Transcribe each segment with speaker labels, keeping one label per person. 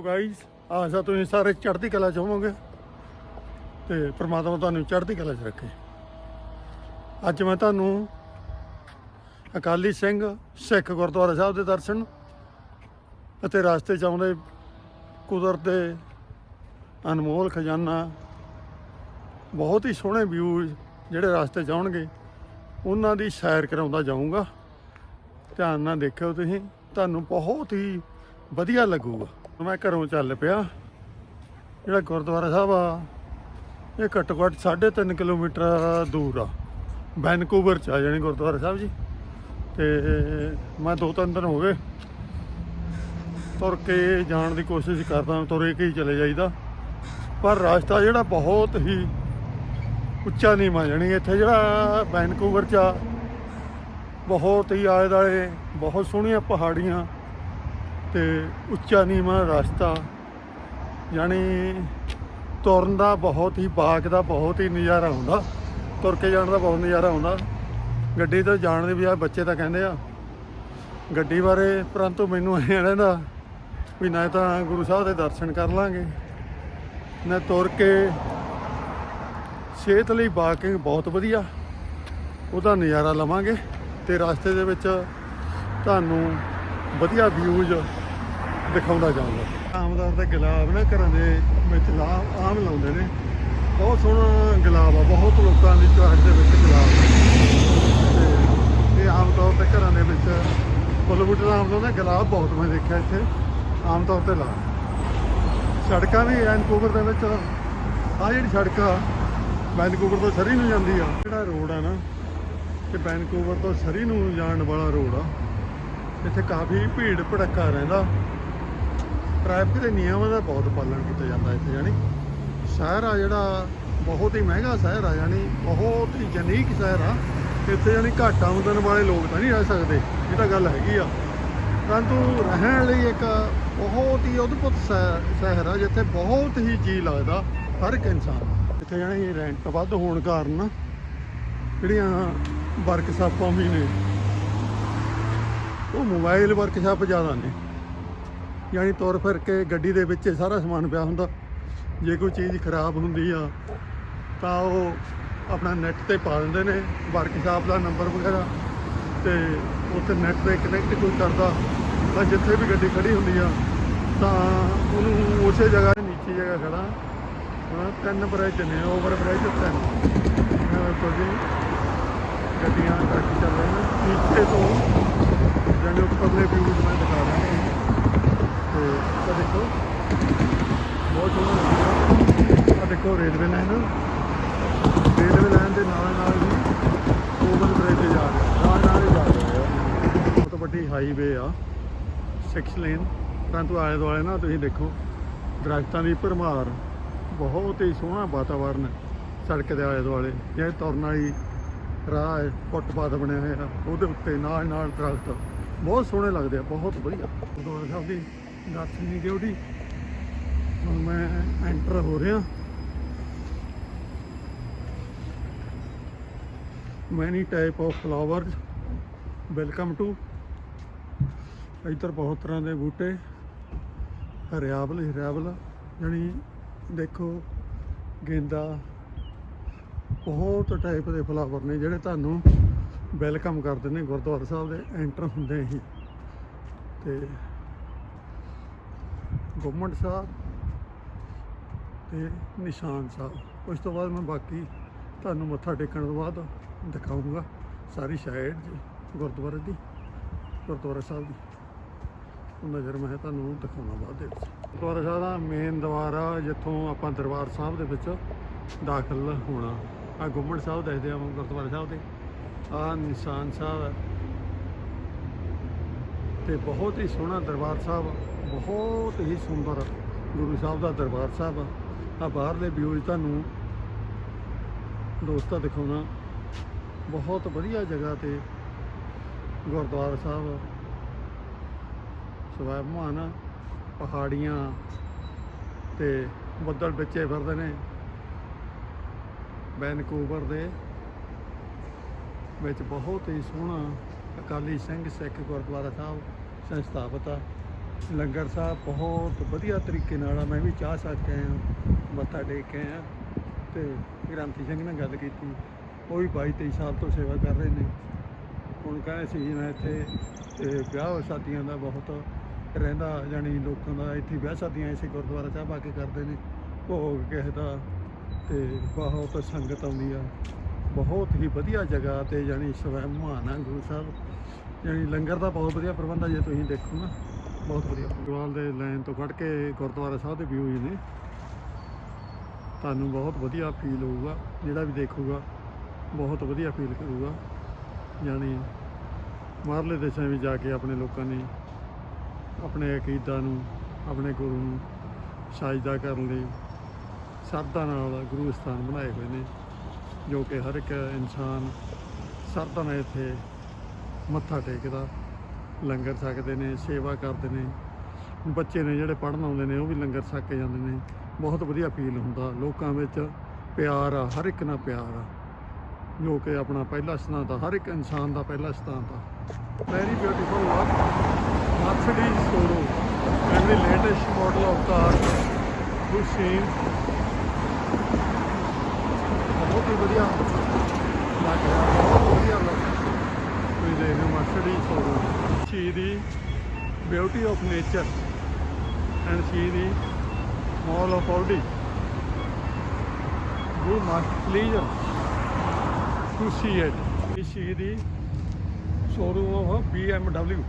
Speaker 1: Guys ਆਸਾ ਤੁਸੀਂ ਸਾਰੇ ਚੜ੍ਹਦੀ ਕਲਾ ਚ ਹੋਵੋਗੇ ਤੇ ਪ੍ਰਮਾਤਮਾ ਤੁਹਾਨੂੰ ਚੜ੍ਹਦੀ ਕਲਾ ਚ ਰੱਖੇ। ਅੱਜ ਮੈਂ ਤੁਹਾਨੂੰ ਅਕਾਲੀ ਸਿੰਘ ਸਿੱਖ ਗੁਰਦੁਆਰਾ ਸਾਹਿਬ ਦੇ ਦਰਸ਼ਨ ਅਤੇ ਰਸਤੇ ਚ ਆਉਂਦੇ ਕੁਦਰਤ ਦੇ ਅਨਮੋਲ ਖਜ਼ਾਨਾ, ਬਹੁਤ ਹੀ ਸੋਹਣੇ ਵਿਊ ਜਿਹੜੇ ਰਸਤੇ ਚ ਆਉਣਗੇ, ਉਹਨਾਂ ਦੀ ਸੈਰ ਕਰਾਉਂਦਾ ਜਾਊਂਗਾ। ਧਿਆਨ ਨਾਲ ਦੇਖਿਓ ਤੁਸੀਂ, ਤੁਹਾਨੂੰ ਬਹੁਤ ਹੀ ਵਧੀਆ ਲੱਗੂਗਾ। ਮੈਂ ਘਰੋਂ ਚੱਲ ਪਿਆ। ਜਿਹੜਾ ਗੁਰਦੁਆਰਾ ਸਾਹਿਬ ਆ, ਇਹ ਘੱਟੋ ਘੱਟ 3.5 ਕਿਲੋਮੀਟਰ ਦੂਰ ਆ। ਵੈਨਕੂਵਰ ਚ ਆ ਜਾਣੀ ਗੁਰਦੁਆਰਾ ਸਾਹਿਬ ਜੀ। ਤੇ ਮੈਂ ਦੋ ਤਿੰਨ ਦਿਨ ਹੋ ਗਏ ਤੁਰ ਕੇ ਜਾਣ ਦੀ ਕੋਸ਼ਿਸ਼ ਕਰਦਾ, ਤੁਰੇ ਕੇ ਹੀ ਚਲੇ ਜਾਈਦਾ। ਪਰ ਰਸਤਾ ਜਿਹੜਾ ਬਹੁਤ ਹੀ ਉੱਚਾ ਨਹੀਂ ਮਾ ਜਾਣੀ, ਇੱਥੇ ਜਿਹੜਾ ਵੈਨਕੂਵਰ ਚ ਆ, ਬਹੁਤ ਹੀ ਆਲੇ ਦੁਆਲੇ ਬਹੁਤ ਸੋਹਣੀਆਂ ਪਹਾੜੀਆਂ ਤੇ ਉੱਚਾ ਨੀਵਾਂ ਰਸਤਾ, ਯਾਨੀ ਤੁਰਨ ਦਾ ਬਹੁਤ ਹੀ, ਬਾਗ ਦਾ ਬਹੁਤ ਹੀ ਨਜ਼ਾਰਾ ਹੁੰਦਾ ਤੁਰ ਕੇ ਜਾਣ ਦਾ ਬਹੁਤ ਨਜ਼ਾਰਾ ਹੁੰਦਾ ਗੱਡੀ ਤੋਂ ਜਾਣ ਦੇ ਬਜਾਏ ਬੱਚੇ ਤਾਂ ਕਹਿੰਦੇ ਆ, ਗੱਡੀ ਬਾਰੇ ਪਰੰਤੂ ਮੈਨੂੰ ਇਹ ਰਹਿੰਦਾ ਵੀ ਨਾ ਤਾਂ ਗੁਰੂ ਸਾਹਿਬ ਦੇ ਦਰਸ਼ਨ ਕਰ ਲਾਂਗੇ, ਨਾ ਤੁਰ ਕੇ ਸਿਹਤ ਲਈ ਵਾਕਿੰਗ ਬਹੁਤ ਵਧੀਆ, ਉਹਦਾ ਨਜ਼ਾਰਾ ਲਵਾਂਗੇ ਤੇ ਰਸਤੇ ਦੇ ਵਿੱਚ ਤੁਹਾਨੂੰ ਵਧੀਆ ਵਿਊਜ਼ ਦਿਖਾਉਂਦਾ ਜਾਊਂਗਾ। ਆਮਦਾਰ ਦੇ ਗੁਲਾਬ ਨਾ ਘਰਾਂ ਦੇ ਵਿੱਚ ਲਾ ਆਮ ਲਾਉਂਦੇ ਨੇ। ਬਹੁਤ ਸੋਹਣਾ ਗੁਲਾਬ ਆ, ਬਹੁਤ ਲੋਕਾਂ ਦੀ ਚੋਇਸ ਦੇ ਵਿੱਚ ਗੁਲਾਬ ਤੇ ਇਹ ਆਮ ਤੌਰ ਤੇ ਘਰਾਂ ਦੇ ਵਿੱਚ ਫੁੱਲ ਬੂਟੇ ਦਾ ਆਮ ਲਾਉਂਦੇ ਗੁਲਾਬ ਬਹੁਤ ਮੈਂ ਦੇਖਿਆ ਇੱਥੇ, ਆਮ ਤੌਰ ਤੇ ਲਾ। ਸੜਕਾਂ ਵੀ ਵੈਨਕੂਵਰ ਦੇ ਵਿੱਚ ਆ। ਜਿਹੜੀ ਸੜਕ ਆ, ਵੈਨਕੂਵਰ ਤੋਂ ਸਰੀ ਨੂੰ ਜਾਂਦੀ ਆ। ਜਿਹੜਾ ਰੋਡ ਆ ਨਾ ਤੇ ਵੈਨਕੂਵਰ ਤੋਂ ਸਰੀ ਨੂੰ ਜਾਣ ਵਾਲਾ ਰੋਡ ਆ। ਇੱਥੇ ਕਾਫੀ ਭੀੜ ਭੜੱਕਾ ਰਹਿੰਦਾ। ਟ੍ਰੈਫਿਕ ਦੇ ਨਿਯਮਾਂ ਦਾ ਬਹੁਤ ਪਾਲਣ ਕੀਤਾ ਜਾਂਦਾ ਇੱਥੇ ਜਾਨੀ ਸ਼ਹਿਰ ਆ ਜਿਹੜਾ ਬਹੁਤ ਹੀ ਮਹਿੰਗਾ ਸ਼ਹਿਰ ਆ ਜਾਨੀ ਬਹੁਤ ਹੀ ਜਨੀਕ ਸ਼ਹਿਰ ਆ। ਇੱਥੇ ਜਾਨੀ ਘੱਟ ਆਮਦਨ ਵਾਲੇ ਲੋਕ ਤਾਂ ਨਹੀਂ ਰਹਿ ਸਕਦੇ, ਇਹ ਤਾਂ ਗੱਲ ਹੈਗੀ ਆ। ਪਰੰਤੂ ਰਹਿਣ ਲਈ ਇੱਕ ਬਹੁਤ ਹੀ ਅਦਭੁਤ ਸ਼ਹਿ- ਸ਼ਹਿਰ ਆ, ਜਿੱਥੇ ਬਹੁਤ ਹੀ ਜੀ ਲੱਗਦਾ ਹਰ ਇੱਕ ਇਨਸਾਨ ਇੱਥੇ ਜਾਨੀ ਰੈਂਟ ਵੱਧ ਹੋਣ ਕਾਰਨ ਜਿਹੜੀਆਂ ਵਰਕਸ਼ਾਪਾਂ ਵੀ ਨੇ, ਉਹ ਮੋਬਾਈਲ ਵਰਕਸ਼ਾਪ ਜ਼ਿਆਦਾ ਨੇ। ਯਾਨੀ ਤੁਰ ਫਿਰ ਕੇ ਗੱਡੀ ਦੇ ਵਿੱਚ ਸਾਰਾ ਸਮਾਨ ਪਿਆ ਹੁੰਦਾ। ਜੇ ਕੋਈ ਚੀਜ਼ ਖਰਾਬ ਹੁੰਦੀ ਆ, ਤਾਂ ਉਹ ਆਪਣਾ ਨੈਟ ਤੇ ਪਾ ਦਿੰਦੇ ਨੇ। ਵਰਕਸ਼ਾਪ ਦਾ ਨੰਬਰ ਵਗੈਰਾ ਤੇ ਉੱਥੇ ਨੈਟ ਤੇ ਕਨੈਕਟ ਕੋਈ ਕਰਦਾ, ਤਾਂ ਜਿੱਥੇ ਵੀ ਗੱਡੀ ਖੜੀ ਹੁੰਦੀ ਆ, ਤਾਂ ਉਹਨੂੰ ਉਸੇ ਜਗ੍ਹਾ ਤੇ ਨੀਚੇ ਜਗ੍ਹਾ ਖੜਾ। ਹਾਂ, ਤਿੰਨ ਬ੍ਰਿਜ ਨੇ ਓਵਰ ਬ੍ਰਿਜ ਤਿੰਨ। ਇਹ ਗੱਡੀਆਂ ਟਰੱਕ ਚੱਲ ਰਹੇ ਨੇ। ਨੀਚੇ ਤੋਂ ਜਾਨੀ ਉੱਪਰਲੇ ਵਿਊ ਮੈਂ ਦਿਖਾ ਤੇ ਆ ਦੇਖੋ। ਬਹੁਤ ਸੋਹਣਾ ਲੱਗਦਾ। ਆ ਦੇਖੋ ਰੇਲਵੇ ਲਾਈਨ ਰੇਲਵੇ ਲਾਈਨ ਦੇ ਨਾਲ ਨਾਲ ਹੀ ਓਵਰ ਬ੍ਰਿਜ ਜਾ ਰਿਹਾ। ਨਾਲ ਨਾਲ ਹੀ ਜਾ ਰਿਹਾ। ਬਹੁਤ ਵੱਡੀ ਹਾਈਵੇ ਆ। 6 ਲੇਨ ਪਰੰਤੂ ਆਲੇ ਦੁਆਲੇ ਨਾ ਤੁਸੀਂ ਦੇਖੋ, ਦਰਖਤਾਂ ਦੀ ਭਰਮਾਰ ਬਹੁਤ ਹੀ ਸੋਹਣਾ ਵਾਤਾਵਰਨ ਸੜਕ ਦੇ ਆਲੇ ਦੁਆਲੇ। ਜਿਹੜੇ ਤੁਰਨ ਵਾਲੀ ਰਾਹ ਹੈ, ਫੁੱਟਪਾਥ ਬਣਿਆ ਹੋਇਆ, ਉਹਦੇ ਉੱਤੇ ਨਾਲ ਨਾਲ ਦਰਖਤ। ਬਹੁਤ ਸੋਹਣੇ ਲੱਗਦੇ ਆ, ਬਹੁਤ ਵਧੀਆ। ਗੁਰਦੁਆਰਾ ਸਾਹਿਬ ਦੀ ਦਰਸ਼ਨੀ ਡਿਊਟੀ ਹੁਣ ਮੈਂ ਐਂਟਰ ਹੋ ਰਿਹਾ। Many type of flowers welcome to ਇੱਧਰ ਬਹੁਤ ਤਰ੍ਹਾਂ ਦੇ ਬੂਟੇ, ਹਰਿਆਵਲ ਹਰਿਆਵਲ, ਜਾਣੀ ਦੇਖੋ, ਗੇਂਦਾ। ਬਹੁਤ ਟਾਈਪ ਦੇ ਫਲਾਵਰ ਨੇ ਜਿਹੜੇ ਤੁਹਾਨੂੰ ਵੈਲਕਮ ਕਰਦੇ ਨੇ। ਗੁਰਦੁਆਰਾ ਸਾਹਿਬ ਦੇ ਐਂਟਰ ਹੁੰਦੇ ਹੀ। ਤੇ ਗੁੰਮਟ ਸਾਹਿਬ ਤੇ ਨਿਸ਼ਾਨ ਸਾਹਿਬ। ਉਸ ਤੋਂ ਬਾਅਦ ਮੈਂ ਬਾਕੀ ਤੁਹਾਨੂੰ ਮੱਥਾ ਟੇਕਣ ਤੋਂ ਬਾਅਦ ਦਿਖਾਊਂਗਾ ਸਾਰੀ ਸ਼ਾਇਦ ਜੀ, ਗੁਰਦੁਆਰੇ ਦੀ, ਗੁਰਦੁਆਰਾ ਸਾਹਿਬ ਦੀ। ਨਜ਼ਰ ਮੈਂ ਤੁਹਾਨੂੰ ਦਿਖਾਉਣਾ ਬਾਅਦ ਦੇ ਵਿੱਚ। ਗੁਰਦੁਆਰਾ ਸਾਹਿਬ ਦਾ ਮੇਨ ਦਰਬਾਰ ਆ ਜਿੱਥੋਂ ਆਪਾਂ ਦਰਬਾਰ ਸਾਹਿਬ ਦੇ ਵਿੱਚ ਦਾਖਲ ਹੋਣਾ। ਆ ਗੁੰਮਟ ਸਾਹਿਬ ਦੱਸਦੇ ਆ ਗੁਰਦੁਆਰਾ ਸਾਹਿਬ ਦੇ। ਆ ਨਿਸ਼ਾਨ ਸਾਹਿਬ ਤੇ ਬਹੁਤ ਹੀ ਸੋਹਣਾ ਦਰਬਾਰ ਸਾਹਿਬ, ਬਹੁਤ ਹੀ ਸੁੰਦਰ ਗੁਰੂ ਸਾਹਿਬ ਦਾ ਦਰਬਾਰ ਸਾਹਿਬ ਆ। ਬਾਹਰਲੇ ਵਿਊਜ਼ ਤੁਹਾਨੂੰ ਦੋਸਤਾਂ ਦਿਖਾਉਣਾ। ਬਹੁਤ ਵਧੀਆ ਜਗ੍ਹਾ ਤੇ ਗੁਰਦੁਆਰਾ ਸਾਹਿਬ ਸਵੈਮਾਨ ਪਹਾੜੀਆਂ ਤੇ ਬੱਦਲ ਵਿੱਚੇ ਫਿਰਦੇ ਨੇ। ਵੈਨਕੂਵਰ ਦੇ ਵਿੱਚ ਬਹੁਤ ਹੀ ਸੋਹਣਾ ਅਕਾਲੀ ਸਿੰਘ ਸਿੱਖ ਗੁਰਦੁਆਰਾ ਸਾਹਿਬ। ਸੰਸਥਾਪਿਤ ਆ। ਲੰਗਰ ਸਾਹਿਬ ਬਹੁਤ ਵਧੀਆ ਤਰੀਕੇ ਨਾਲ ਆ। ਮੈਂ ਵੀ ਚਾਹ ਛਕ ਕੇ ਆਇਆ, ਮੱਥਾ ਟੇਕ ਕੇ ਆਇਆ ਤੇ ਗ੍ਰੰਥੀ ਸਿੰਘ ਨਾਲ ਗੱਲ ਕੀਤੀ। ਉਹ ਵੀ 22 23 ਸਾਲ ਤੋਂ ਸੇਵਾ ਕਰ ਰਹੇ ਨੇ। ਹੁਣ ਕਹਿੰਦੇ ਸੀ ਨਾ ਇੱਥੇ ਤੇ ਵਿਆਹ ਸ਼ਾਦੀਆਂ ਦਾ ਬਹੁਤ ਰਹਿੰਦਾ, ਜਾਣੀ ਲੋਕਾਂ ਦਾ ਇੱਥੇ ਵਿਆਹ ਸ਼ਾਦੀਆਂ ਇਸੇ ਗੁਰਦੁਆਰਾ ਸਾਹਿਬ ਆ ਕੇ ਕਰਦੇ ਨੇ, ਭੋਗ ਕਿਸੇ ਦਾ ਤੇ ਬਹੁਤ ਸੰਗਤ ਆਉਂਦੀ ਆ। ਬਹੁਤ ਹੀ ਵਧੀਆ ਜਗ੍ਹਾ ਤੇ ਜਾਣੀ ਸਵੈਮਾਨ ਆ ਗੁਰੂ ਸਾਹਿਬ। ਜਾਣੀ ਲੰਗਰ ਦਾ ਬਹੁਤ ਵਧੀਆ ਪ੍ਰਬੰਧ ਆ, ਜੇ ਤੁਸੀਂ ਦੇਖੋ ਨਾ, ਬਹੁਤ ਵਧੀਆ। ਗੁਰਦੁਆਰੇ ਦੇ ਲਾਈਨ ਤੋਂ ਕੱਢ ਕੇ ਗੁਰਦੁਆਰਾ ਸਾਹਿਬ ਦੇ ਵਿਊ ਨੇ। ਤੁਹਾਨੂੰ ਬਹੁਤ ਵਧੀਆ ਫੀਲ ਹੋਊਗਾ, ਜਿਹੜਾ ਵੀ ਦੇਖੂਗਾ, ਬਹੁਤ ਵਧੀਆ ਫੀਲ ਕਰੂਗਾ। ਜਾਣੀ ਬਾਹਰਲੇ ਦੇਸ਼ਾਂ ਵਿੱਚ ਜਾ ਕੇ ਆਪਣੇ ਲੋਕਾਂ ਨੇ ਆਪਣੇ ਅਕੀਦਾ ਨੂੰ, ਆਪਣੇ ਗੁਰੂ ਨੂੰ ਸਾਜਦਾ ਕਰਨ ਲਈ ਸਰਦਾ ਨਾਲ ਗੁਰੂ ਸਥਾਨ ਬਣਾਏ ਹੋਏ ਨੇ, ਜੋ ਕਿ ਹਰ ਇੱਕ ਇਨਸਾਨ ਸਰਦਾ ਨਾਲ ਇੱਥੇ ਮੱਥਾ ਟੇਕਦਾ, ਲੰਗਰ ਛਕਦੇ ਨੇ, ਸੇਵਾ ਕਰਦੇ ਨੇ। ਬੱਚੇ ਨੇ ਜਿਹੜੇ ਪੜ੍ਹਨ ਆਉਂਦੇ ਨੇ, ਉਹ ਵੀ ਲੰਗਰ ਛਕ ਕੇ ਜਾਂਦੇ ਨੇ। ਬਹੁਤ ਵਧੀਆ ਫੀਲ ਹੁੰਦਾ। ਲੋਕਾਂ ਵਿੱਚ ਪਿਆਰ ਆ, ਹਰ ਇੱਕ ਨਾਲ ਪਿਆਰ ਆ। ਜੋ ਕਿ ਆਪਣਾ ਪਹਿਲਾ ਸਿਧਾਂਤ ਆ, ਹਰ ਇੱਕ ਇਨਸਾਨ ਦਾ ਪਹਿਲਾ ਸਿਧਾਂਤ ਆ। ਵੈਰੀ ਬਿਊਟੀਫੁਲ ਆ। Mercedes showroom and the latest model of car good ਬਹੁਤ ਹੀ ਵਧੀਆ ਲੱਗ ਰਿਹਾ ਬਹੁਤ ਵਧੀਆ ਲੱਗ ਰਿਹਾ ਤੁਸੀਂ ਦੇਖ ਰਹੇ Mercedes showroom see the beauty of nature and see the mall of Audi you must please to see it. We see the showroom of a BMW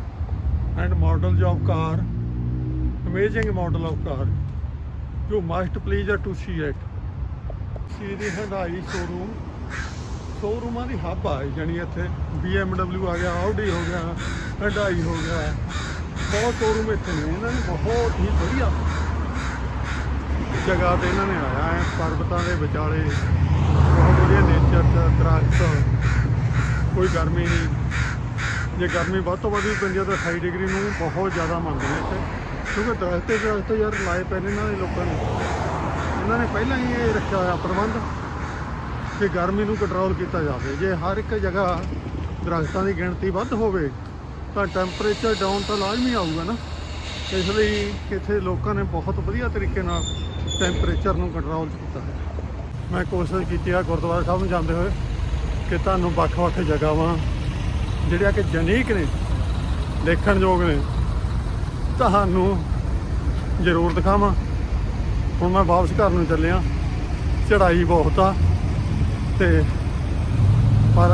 Speaker 1: and models of car, amazing model of car. You must please to see it. See the Hyundai showroom. ਸ਼ੋਰੂਮਾਂ ਦੀ hub ਆ ਇਹ ਜਾਣੀ ਇੱਥੇ BMW ਆ ਗਿਆ, Audi ਹੋ ਗਿਆ, Hyundai ਹੋ ਗਿਆ, ਬਹੁਤ ਸ਼ੋਰੂਮ ਇੱਥੇ ਨੇ, ਇਹਨਾਂ ਨੇ ਬਹੁਤ ਹੀ ਵਧੀਆ ਜਗ੍ਹਾ ਤੇ ਇਹਨਾਂ ਨੇ ਆਇਆ ਹੈ, ਪਰਬਤਾਂ ਦੇ ਵਿਚਾਲੇ, ਬਹੁਤ ਵਧੀਆ ਨੇਚਰ ਚ, ਦਰਖਤ, ਕੋਈ ਗਰਮੀ ਨਹੀਂ। ਜੇ ਗਰਮੀ ਵੱਧ ਤੋਂ ਵੱਧ ਵੀ ਪੈਂਦੀ ਹੈ ਤਾਂ 28 ਡਿਗਰੀ ਨੂੰ ਬਹੁਤ ਜ਼ਿਆਦਾ ਮੰਨਦੇ ਨੇ ਇੱਥੇ, ਕਿਉਂਕਿ ਦਰਖਤ ਤੇ ਦਰਖਤ ਯਾਰ ਲਾਏ ਪਏ ਨੇ ਇਹਨਾਂ ਦੇ ਲੋਕਾਂ ਨੇ। ਇਹਨਾਂ ਨੇ ਪਹਿਲਾਂ ਹੀ ਇਹ ਰੱਖਿਆ ਹੋਇਆ ਪ੍ਰਬੰਧ। ਕਿ ਗਰਮੀ ਨੂੰ ਕੰਟਰੋਲ ਕੀਤਾ ਜਾਵੇ। ਜੇ ਹਰ ਇੱਕ ਜਗ੍ਹਾ ਦਰਖਤਾਂ ਦੀ ਗਿਣਤੀ ਵੱਧ ਹੋਵੇ, ਤਾਂ ਟੈਂਪਰੇਚਰ ਡਾਊਨ ਤਾਂ ਲਾਜ਼ਮੀ ਆਊਗਾ ਨਾ। ਇਸ ਲਈ ਇੱਥੇ ਲੋਕਾਂ ਨੇ ਬਹੁਤ ਵਧੀਆ ਤਰੀਕੇ ਨਾਲ ਟੈਂਪਰੇਚਰ ਨੂੰ ਕੰਟਰੋਲ ਕੀਤਾ। ਹੈ ਮੈਂ ਕੋਸ਼ਿਸ਼ ਕੀਤੀ ਆ, ਗੁਰਦੁਆਰਾ ਸਾਹਿਬ ਨੂੰ ਜਾਂਦੇ ਹੋਏ, ਕਿ ਤੁਹਾਨੂੰ ਵੱਖ-ਵੱਖ ਜਗ੍ਹਾਵਾਂ, ਜਿਹੜੀਆਂ ਕਿ ਜਨੀਕ ਨੇ, ਦੇਖਣਯੋਗ ਨੇ, ਤੁਹਾਨੂੰ ਜ਼ਰੂਰ ਦਿਖਾਵਾਂ। ਹੁਣ ਮੈਂ ਵਾਪਸ ਘਰ ਨੂੰ ਚੱਲਿਆ। ਚੜਾਈ ਬਹੁਤ ਆ। ਤੇ ਪਰ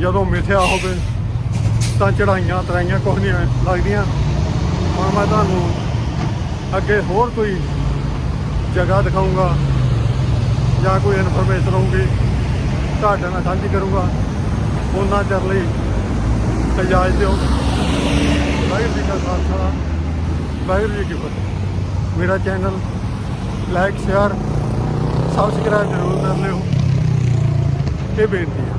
Speaker 1: ਜਦੋਂ ਮਿਥਿਆ ਹੋਵੇ ਤਾਂ ਚੜਾਈਆਂ ਤਰਾਈਆਂ ਕੁਛ ਨਹੀਂ ਲੱਗਦੀਆਂ। ਹੁਣ ਮੈਂ ਤੁਹਾਨੂੰ ਅੱਗੇ ਹੋਰ ਕੋਈ ਜਗ੍ਹਾ ਦਿਖਾਊਂਗਾ ਜਾਂ ਕੋਈ ਇਨਫੋਰਮੇਸ਼ਨ ਹੋਊਗੀ, ਤੁਹਾਡੇ ਨਾਲ ਸਾਂਝੀ ਕਰੂੰਗਾ। ਉਹਨਾਂ ਚਿਰ ਲਈ ਇਜਾਜ਼ਤ ਦਿਓ। ਵਾਹਿਗੁਰੂ ਜੀ ਕਾ ਖਾਲਸਾ, ਵਾਹਿਗੁਰੂ ਜੀ ਕੀ ਫਤਿਹ। ਮੇਰਾ ਚੈਨਲ ਲਾਈਕ ਸ਼ੇਅਰ ਸਬਸਕ੍ਰਾਈਬ ਜ਼ਰੂਰ ਕਰ ਲਿਓ। ਇਹ ਬੇਨਤੀ ਹੈ।